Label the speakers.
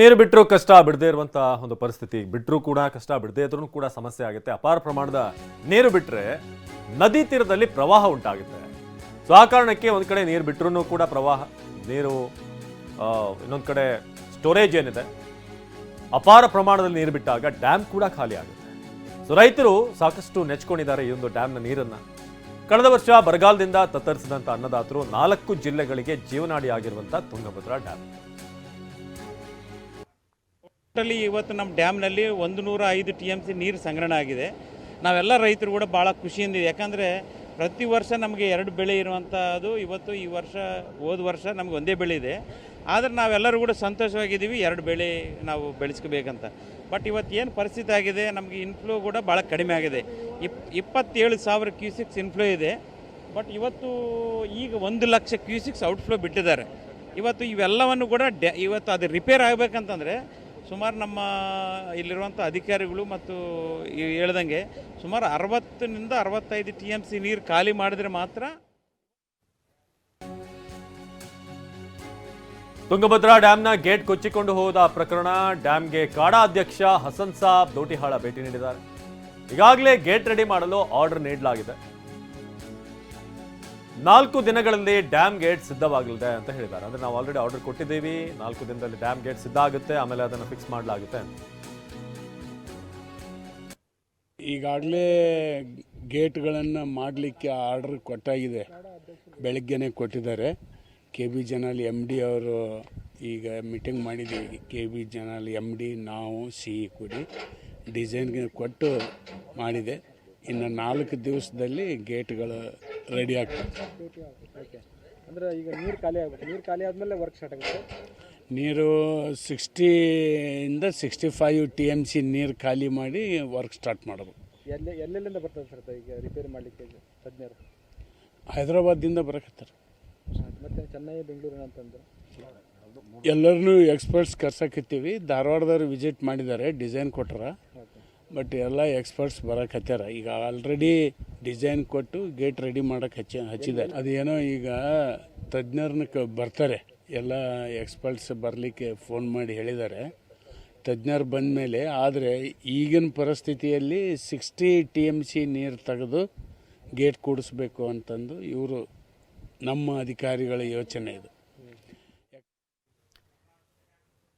Speaker 1: ನೀರು ಬಿಟ್ಟರೂ ಕಷ್ಟ ಬಿಡದೇ ಇರುವಂತ ಒಂದು ಪರಿಸ್ಥಿತಿ ಬಿಟ್ಟರೂ ಕೂಡ ಕಷ್ಟ ಬಿಡದೇ ಇದ್ರೂ ಕೂಡ ಸಮಸ್ಯೆ ಆಗುತ್ತೆ. ಅಪಾರ ಪ್ರಮಾಣದ ನೀರು ಬಿಟ್ಟರೆ ನದಿ ತೀರದಲ್ಲಿ ಪ್ರವಾಹ ಉಂಟಾಗುತ್ತೆ. ಸೊ ಆ ಕಾರಣಕ್ಕೆ ಒಂದು ಕಡೆ ನೀರು ಬಿಟ್ಟರೂ ಕೂಡ ಪ್ರವಾಹ, ನೀರು ಇನ್ನೊಂದು ಕಡೆ ಸ್ಟೋರೇಜ್ ಏನಿದೆ, ಅಪಾರ ಪ್ರಮಾಣದಲ್ಲಿ ನೀರು ಬಿಟ್ಟಾಗ ಡ್ಯಾಮ್ ಕೂಡ ಖಾಲಿ ಆಗುತ್ತೆ. ಸೊ ರೈತರು ಸಾಕಷ್ಟು ನೆಚ್ಕೊಂಡಿದ್ದಾರೆ ಈ ಒಂದು ಡ್ಯಾಮ್ನ ನೀರನ್ನ. ಕಳೆದ ವರ್ಷ ಬರಗಾಲದಿಂದ ತತ್ತರಿಸಿದಂತ ಅನ್ನದಾತರು ನಾಲ್ಕು ಜಿಲ್ಲೆಗಳಿಗೆ ಜೀವನಾಡಿಯಾಗಿರುವಂಥ ತುಂಗಭದ್ರಾ ಡ್ಯಾಮ್
Speaker 2: ಟೋಟಲಿ ಇವತ್ತು ನಮ್ಮ ಡ್ಯಾಮ್ನಲ್ಲಿ ಒಂದು ನೂರ ಐದು ಟಿ ಎಂ ಸಿ ನೀರು ಸಂಗ್ರಹಣೆ ಆಗಿದೆ. ನಾವೆಲ್ಲ ರೈತರು ಕೂಡ ಭಾಳ ಖುಷಿಯಿಂದ ಯಾಕಂದರೆ ಪ್ರತಿ ವರ್ಷ ನಮಗೆ ಎರಡು ಬೆಳೆ ಇರುವಂಥದ್ದು ಇವತ್ತು ಈ ವರ್ಷ, ಹೋದ ವರ್ಷ ನಮಗೆ ಒಂದೇ ಬೆಳೆ ಇದೆ. ಆದರೆ ನಾವೆಲ್ಲರೂ ಕೂಡ ಸಂತೋಷವಾಗಿದ್ದೀವಿ, ಎರಡು ಬೆಳೆ ನಾವು ಬೆಳೆಸ್ಕೋಬೇಕಂತ. ಬಟ್ ಇವತ್ತು ಏನು ಪರಿಸ್ಥಿತಿ ಆಗಿದೆ, ನಮಗೆ ಇನ್ಫ್ಲೋ ಕೂಡ ಭಾಳ ಕಡಿಮೆ ಆಗಿದೆ. ಇಪ್, ಇಪ್ಪತ್ತೇಳು ಸಾವಿರ ಕ್ಯೂಸಿಕ್ಸ್ ಇನ್ಫ್ಲೋ ಇದೆ. ಬಟ್ ಇವತ್ತು ಈಗ ಒಂದು ಲಕ್ಷ ಕ್ಯೂಸಿಕ್ಸ್ ಔಟ್ಫ್ಲೋ ಬಿಟ್ಟಿದ್ದಾರೆ. ಇವತ್ತು ಇವೆಲ್ಲವನ್ನು ಕೂಡ ಡ್ಯಾ, ಇವತ್ತು ಅದು ರಿಪೇರ್ ಆಗಬೇಕಂತಂದರೆ ಸುಮಾರು ನಮ್ಮ ಇಲ್ಲಿರುವಂಥ ಅಧಿಕಾರಿಗಳು ಮತ್ತು ಹೇಳ್ದಂಗೆ ಸುಮಾರು ಅರವತ್ತರಿಂದ ಅರವತ್ತೈದು ಟಿ ಎಂ ಸಿ ನೀರು ಖಾಲಿ ಮಾಡಿದ್ರೆ ಮಾತ್ರ
Speaker 1: ತುಂಗಭದ್ರಾ ಡ್ಯಾಂನ ಗೇಟ್ ಕೊಚ್ಚಿಕೊಂಡು ಹೋದ ಪ್ರಕರಣ ಡ್ಯಾಂಗೆ ಕಾಡಾ ಅಧ್ಯಕ್ಷ ಹಸನ್ ಸಾಬ್ ದೋಟಿಹಾಳ ಭೇಟಿ ನೀಡಿದ್ದಾರೆ. ಈಗಾಗಲೇ ಗೇಟ್ ರೆಡಿ ಮಾಡಲು ಆರ್ಡರ್ ನೀಡಲಾಗಿದೆ. ನಾಲ್ಕು ದಿನಗಳಲ್ಲಿ ಡ್ಯಾಮ್ ಗೇಟ್ ಸಿದ್ಧವಾಗಲಿದೆ ಅಂತ ಹೇಳಿದ್ದಾರೆ. ಅಂದ್ರೆ ನಾವು ಆಲ್ರೆಡಿ ಆರ್ಡರ್ ಕೊಟ್ಟಿದ್ದೀವಿ. ನಾಲ್ಕು ದಿನದಲ್ಲಿ ಡ್ಯಾಮ್ ಗೇಟ್ ಸಿದ್ಧ ಆಗುತ್ತೆ. ಆಮೇಲೆ ಅದನ್ನು ಫಿಕ್ಸ್ ಮಾಡಲಾಗುತ್ತೆ.
Speaker 3: ಈಗಾಗಲೇ ಗೇಟ್ಗಳನ್ನು ಮಾಡಲಿಕ್ಕೆ ಆರ್ಡರ್ ಕೊಟ್ಟಾಗಿದೆ. ಬೆಳಗ್ಗೆನೇ ಕೊಟ್ಟಿದ್ದಾರೆ. ಕೆ ಬಿ ಜನಾಲ್ ಎಂ ಡಿ ಅವರು ಈಗ ಮೀಟಿಂಗ್ ಮಾಡಿದ್ದೀವಿ. ಕೆ ಬಿ ಜನಾಲ್ ಎಂ ಡಿ ನಾವು ಸಿ ಇ ಕೂಡಿ ಡಿಸೈನ್ಗೆ ಕೊಟ್ಟು ಮಾಡಿದೆ. ಇನ್ನು ನಾಲ್ಕು ದಿವಸದಲ್ಲಿ ಗೇಟ್ಗಳು ರೆಡಿ ಆಗ್ತದೆ.
Speaker 4: ಓಕೆ ಅಂದ್ರೆ ಈಗ ನೀರು ಖಾಲಿ ಆಗ್ಬೇಕು. ನೀರು ಖಾಲಿ ಆದಮೇಲೆ ವರ್ಕ್ ಸ್ಟಾರ್ಟ್ ಆಗುತ್ತೆ.
Speaker 3: ನೀರು ಸಿಕ್ಸ್ಟಿಯಿಂದ sixty five T M C ನೀರು ಖಾಲಿ ಮಾಡಿ ವರ್ಕ್ ಸ್ಟಾರ್ಟ್ ಮಾಡೋದು.
Speaker 4: ಎಲ್ಲಿ ಎಲ್ಲೆಲ್ಲಿಂದ ಬರ್ತದೆ ಸರ್ ಈಗ ರಿಪೇರಿ ಮಾಡಲಿಕ್ಕೆ ತಜ್ಞರು?
Speaker 3: ಹೈದ್ರಾಬಾದಿಂದ ಬರಕತ್ತಾರೆ.
Speaker 4: ಮತ್ತೆ ಚೆನ್ನೈ ಬೆಂಗಳೂರು ಅಂತಂದ್ರೆ
Speaker 3: ಎಲ್ಲರನ್ನೂ ಎಕ್ಸ್ಪರ್ಟ್ಸ್ ಕರ್ಸಕತ್ತೀವಿ ಧಾರವಾಡದವ್ರು ವಿಸಿಟ್ ಮಾಡಿದ್ದಾರೆ ಡಿಸೈನ್ ಕೊಟ್ರ. ಬಟ್ ಎಲ್ಲ ಎಕ್ಸ್ಪರ್ಟ್ಸ್ ಬರಕ್ಕೆ ಹಚ್ಚಾರ ಈಗ ಆಲ್ರೆಡಿ ಡಿಸೈನ್ ಕೊಟ್ಟು ಗೇಟ್ ರೆಡಿ ಮಾಡಕ್ಕೆ ಹಚ್ಚ ಹಚ್ಚಿದ್ದಾರೆ. ಅದೇನೋ ಈಗ ತಜ್ಞರನ್ನ ಕ ಬರ್ತಾರೆ. ಎಲ್ಲ ಎಕ್ಸ್ಪರ್ಟ್ಸ್ ಬರಲಿಕ್ಕೆ ಫೋನ್ ಮಾಡಿ ಹೇಳಿದ್ದಾರೆ. ತಜ್ಞರು ಬಂದ ಮೇಲೆ ಆದರೆ ಈಗಿನ ಪರಿಸ್ಥಿತಿಯಲ್ಲಿ ಸಿಕ್ಸ್ಟಿ ಟಿ ಎಂ ಸಿ ನೀರು ತೆಗೆದು ಗೇಟ್ ಕೂಡಿಸ್ಬೇಕು ಅಂತಂದು ಇವರು ನಮ್ಮ ಅಧಿಕಾರಿಗಳ ಯೋಚನೆ ಇದು.